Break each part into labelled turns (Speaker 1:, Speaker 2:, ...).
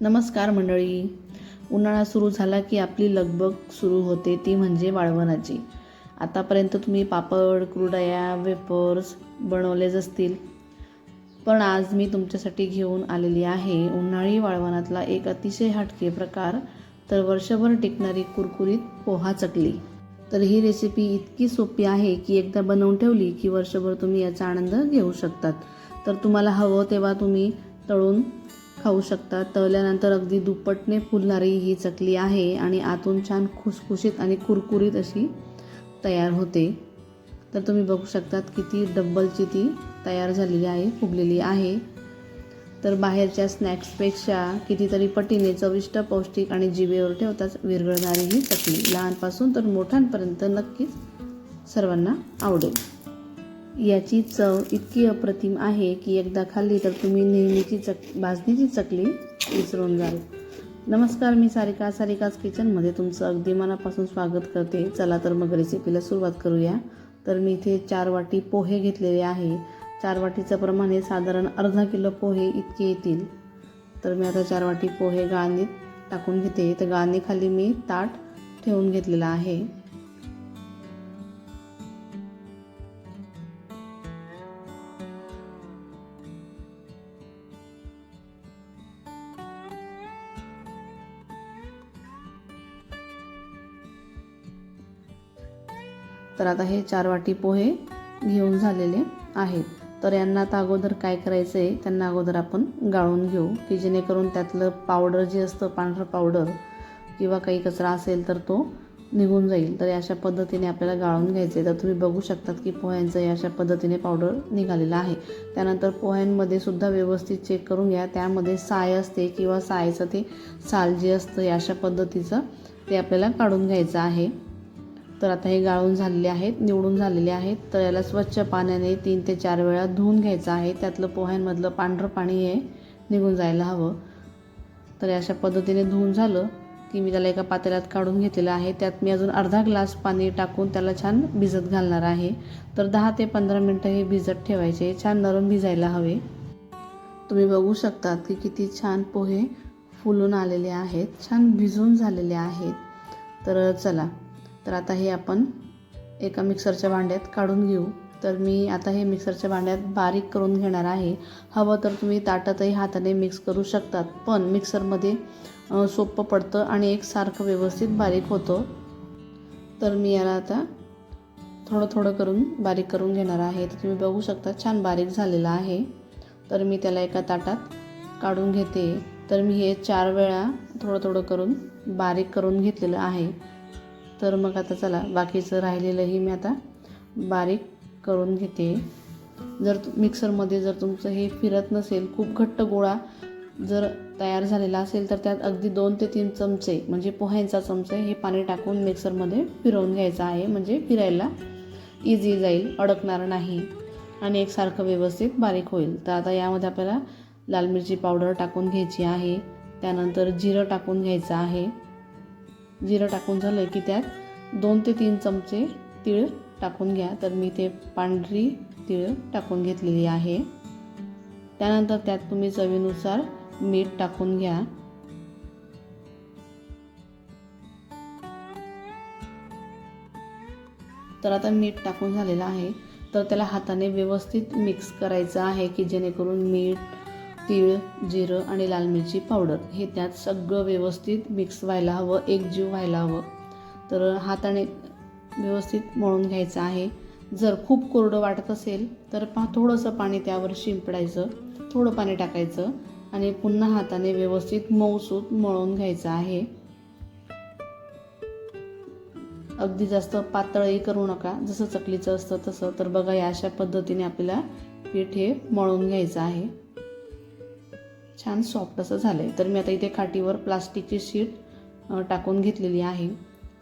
Speaker 1: नमस्कार मंडळी. उन्हाळा सुरू झाला की आपली लगबग सुरू होते ती म्हणजे वाळवणाची. आतापर्यंत तुम्ही पापड कुरडया वेपर्स बनवलेच असतील. पण आज मी तुमच्यासाठी घेऊन आलेली आहे उन्हाळी वाळवणातला एक अतिशय हटके प्रकार. तर वर्षभर टिकणारी कुरकुरीत पोहा चकली. तर ही रेसिपी इतकी सोपी आहे की एकदा बनवून ठेवली की वर्षभर तुम्ही याचा आनंद घेऊ शकतात. तर तुम्हाला हवं तेव्हा तुम्ही तळून खाऊ शकता तळल्यानंतर अगदी दुपटने फुलणारी ही चकली आहे आणि आतून छान खुसखुशीत आणि कुरकुरीत अशी तयार होते. तर तुम्ही बघू शकतात किती डब्बलची ती तयार झालेली आहे फुगलेली आहे. तर बाहेरच्या स्नॅक्सपेक्षा कितीतरी पटीने चविष्ट पौष्टिक आणि जिभेवर ठेवताच विरघळणारी ही चकली लहानपासून तर मोठ्यांपर्यंत नक्कीच सर्वांना आवडेल. याची चव इतकी अप्रतिम आहे की एकदा खाल्ली तर तुम्ही नेहमीची चक भाजणीची चकली विसरून जाल. नमस्कार मी सारिका. सारिकाज किचनमध्ये तुमचं अगदी मनापासून स्वागत करते. चला तर मग रेसिपीला सुरुवात करूया. तर मी इथे चार वाटी पोहे घेतलेले आहे. चार वाटीचं प्रमाणे साधारण अर्धा किलो पोहे इतके येतील. तर मी आता चार वाटी पोहे गाळणीत टाकून घेते. तर गाळणीखाली मी ताट ठेवून घेतलेलं आहे. तर आता हे चार वाटी पोहे घेऊन झालेले आहेत. तर यांना आता अगोदर काय करायचं आहे त्यांना अगोदर आपण गाळून घेऊ की जेणेकरून त्यातलं पावडर जे असतं पांढरं पावडर किंवा काही कचरा असेल तर तो निघून जाईल. तर अशा पद्धतीने आपल्याला गाळून घ्यायचे तर तुम्ही बघू शकतात की पोह्यांचं अशा पद्धतीने पावडर निघालेलं आहे. त्यानंतर पोह्यांमध्ये सुद्धा व्यवस्थित चेक करून घ्या. त्यामध्ये साय असते किंवा सायचं ते साल जे असतं अशा पद्धतीचं ते आपल्याला काढून घ्यायचं आहे. तर आता हे गाळून झालेले आहेत निवडून झालेले आहेत. तर याला स्वच्छ पाण्याने तीन ते चार वेळा धुवून घ्यायचं आहे. त्यातलं पोह्यांमधलं पांढरं पाणी हे निघून जायला हवं. तर अशा पद्धतीने धुवून झालं की मी त्याला एका पातेल्यात काढून घेतलेलं आहे. त्यात मी अजून अर्धा ग्लास पाणी टाकून त्याला छान भिजत घालणार आहे. तर दहा ते पंधरा मिनटं हे भिजत ठेवायचे. छान नरम भिजायला हवे. तुम्ही बघू शकतात की किती छान पोहे फुलून आलेले आहेत. छान भिजून झालेले आहेत. तर चला. तर आता हे आपण एका मिक्सरच्या भांड्यात काढून घेऊ. तर मी आता हे मिक्सरच्या भांड्यात बारीक करून घेणार आहे. हवं तर तुम्ही ताटातही हाताने मिक्स करू शकतात पण मिक्सरमध्ये सोपं पडतं आणि एकसारखं व्यवस्थित बारीक होतं. तर मी याला आता थोडं थोडं करून बारीक करून घेणार आहे. तर तुम्ही बघू शकता छान बारीक झालेलं आहे. तर मी त्याला एका ताटात काढून घेते. तर मी हे चार वेळा थोडं थोडं करून बारीक करून घेतलेलं आहे. तर मग आता चला बाकीचं राहिलेलंही मी आता बारीक करून घेते. जर मिक्सरमध्ये जर तुमचं हे फिरत नसेल खूप घट्ट गोळा जर तयार झालेला असेल तर त्यात अगदी दोन ते तीन चमचे म्हणजे पोह्यांचा चमचे हे पाणी टाकून मिक्सरमध्ये फिरवून घ्यायचं आहे. म्हणजे फिरायला इझी जाईल अडकणार नाही आणि एकसारखं व्यवस्थित बारीक होईल. तर आता यामध्ये आपल्याला लाल मिरची पावडर टाकून घ्यायची आहे. त्यानंतर जिरं टाकून घ्यायचं आहे. जिरं टाकून झालं की त्यात दोन ते तीन चमचे तीळ टाकून घ्या. तर मी ते पांढरी तीळ टाकून घेतलेली आहे. त्यानंतर त्यात तुम्ही चवीनुसार मीठ टाकून घ्या. तर आता मीठ टाकून झालेलं आहे. तर त्याला हाताने व्यवस्थित मिक्स करायचं आहे की जेणेकरून मीठ तीळ जिरं आणि लाल मिरची पावडर हे त्यात सगळं व्यवस्थित मिक्स व्हायला हवं एकजीव व्हायला हवं. तर हाताने व्यवस्थित मळून घ्यायचं आहे. जर खूप कोरडं वाटत असेल तर पा थोडंसं पाणी त्यावर शिंपडायचं थोडं पाणी टाकायचं आणि पुन्हा हाताने व्यवस्थित मऊसूत मळून घ्यायचं आहे. अगदी जास्त पातळही करू नका जसं चकलीचं असतं तसं. तर बघा या अशा पद्धतीने आपल्याला पीठ हे मळून घ्यायचं आहे. छान सॉफ्ट असं झालं आहे तर मी आता इथे खाटीवर प्लास्टिकची शीट टाकून घेतलेली आहे.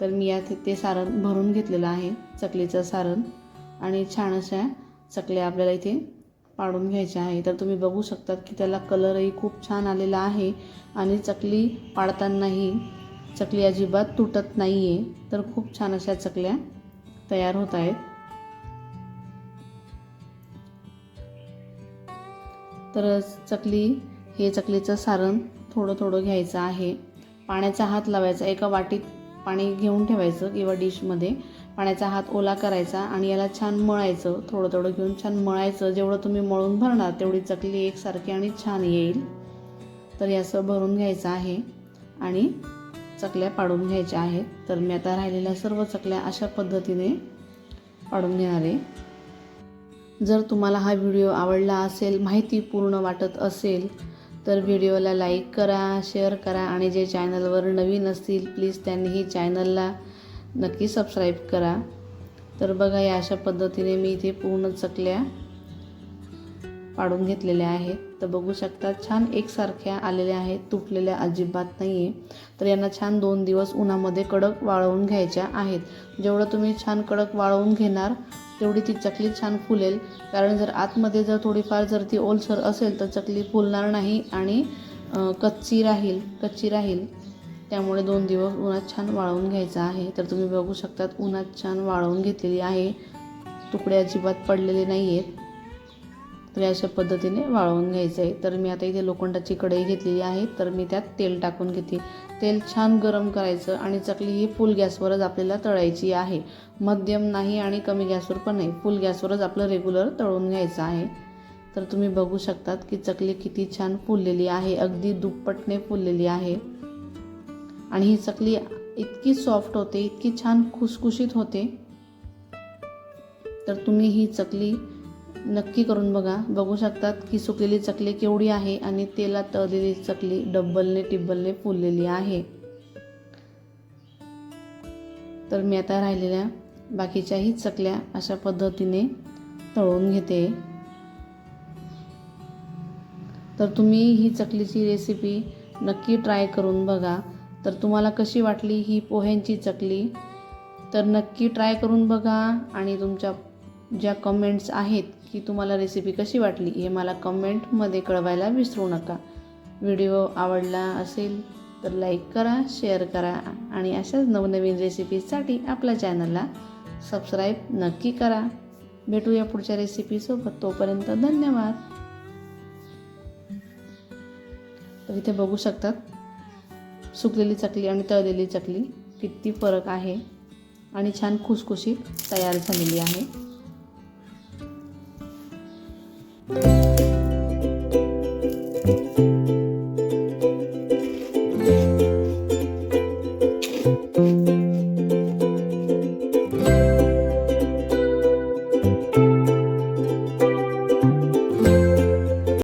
Speaker 1: तर मी यात ते सारण भरून घेतलेलं आहे चकलीचं सारण. आणि छान अशा चकल्या आपल्याला इथे पाडून घ्यायच्या आहे तर तुम्ही बघू शकतात की त्याला कलरही खूप छान आलेला आहे. आणि चकली पाडतानाही चकली अजिबात तुटत नाही आहे तर खूप छान अशा चकल्या तयार होत आहेत. तर चकली हे चकलीचं सारण थोडं थोडं घ्यायचं आहे. पाण्याचा हात लावायचा एका वाटीत पाणी घेऊन ठेवायचं किंवा डिशमध्ये. पाण्याचा हात ओला करायचा आणि याला छान मळायचं थोडं थोडं घेऊन छान मळायचं. जेवढं तुम्ही मळून भरणार तेवढी चकली एकसारखी आणि छान येईल. तर हे असं भरून घ्यायचं आहे आणि चकल्या पाडून घ्यायच्या आहेत. तर मी आता राहिलेल्या सर्व चकल्या अशा पद्धतीने पाडून घेणार आहे. जर तुम्हाला हा व्हिडिओ आवडला असेल माहिती पूर्ण वाटत असेल तर व्हिडिओला लाईक करा शेअर करा आणि जे चॅनलवर नवीन असतील प्लीज त्यांनीही चॅनलला नक्की सबस्क्राईब करा. तर बघा या अशा पद्धतीने मी इथे पूर्ण चकल्या पाडून घेतलेल्या आहेत. तर बघू शकता छान एकसारख्या आलेल्या आहेत तुटलेल्या अजिबात नाही आहे तर यांना छान दोन दिवस उन्हामध्ये कडक वाळवून घ्यायच्या आहेत. जेवढं तुम्ही छान कडक वाळवून घेणार तेवढी ती चकली छान फुलेल. कारण जर आतमध्ये जर थोडीफार जर ती ओलसर असेल तर चकली फुलणार नाही आणि कच्ची राहील कच्ची राहील. त्यामुळे दोन दिवस उन्हात छान वाळवून घ्यायचं आहे. तर तुम्ही बघू शकतात उन्हात छान वाळवून घेतलेली आहे. तुकडे अजिबात पडलेले नाही आहेत तर अशा पद्धतीने वाळवून घ्यायचं आहे. तर मी आता इथे लोखंडाची कढई घेतलेली आहे. तर मी त्यात तेल टाकून घेते. तेल छान गरम करायचं आणि चकली ही फुल गॅसवरच आपल्याला तळायची आहे. मध्यम नाही आणि कमी गॅसवर पण नाही. फुल गॅसवरच आपलं रेग्युलर तळून घ्यायचं आहे. तर तुम्ही बघू शकतात की चकली किती छान फुललेली आहे. अगदी दुप्पटने फुललेली आहे. आणि ही चकली इतकी सॉफ्ट होते इतकी छान खुसखुशीत होते. तर तुम्ही ही चकली नक्की करून बघा. बघू शकतात की सुकलेली चकली केवढी आहे आणि तेलात तळलेली चकली डब्बलने टिब्बलने फुललेली आहे. तर मी आता राहिलेल्या बाकीच्याही चकल्या अशा पद्धतीने तळून घेते. तर तुम्ही ही चकलीची रेसिपी नक्की ट्राय करून बघा. तर तुम्हाला कशी वाटली ही पोह्यांची चकली? तर नक्की ट्राय करून बघा आणि तुमच्या ज्या कमेंट्स आहेत की तुम्हाला रेसिपी कशी वाटली हे मला कमेंटमध्ये कळवायला विसरू नका. व्हिडिओ आवडला असेल तर लाईक करा शेअर करा आणि अशाच नवनवीन रेसिपीजसाठी आपल्या चॅनलला सबस्क्राईब नक्की करा. भेटूया पुढच्या रेसिपीसोबत तोपर्यंत धन्यवाद. तर इथे बघू शकतात सुकलेली चकली आणि तळलेली चकली किती फरक आहे आणि छान खुसखुशीत तयार झालेली आहे.
Speaker 2: Thank you.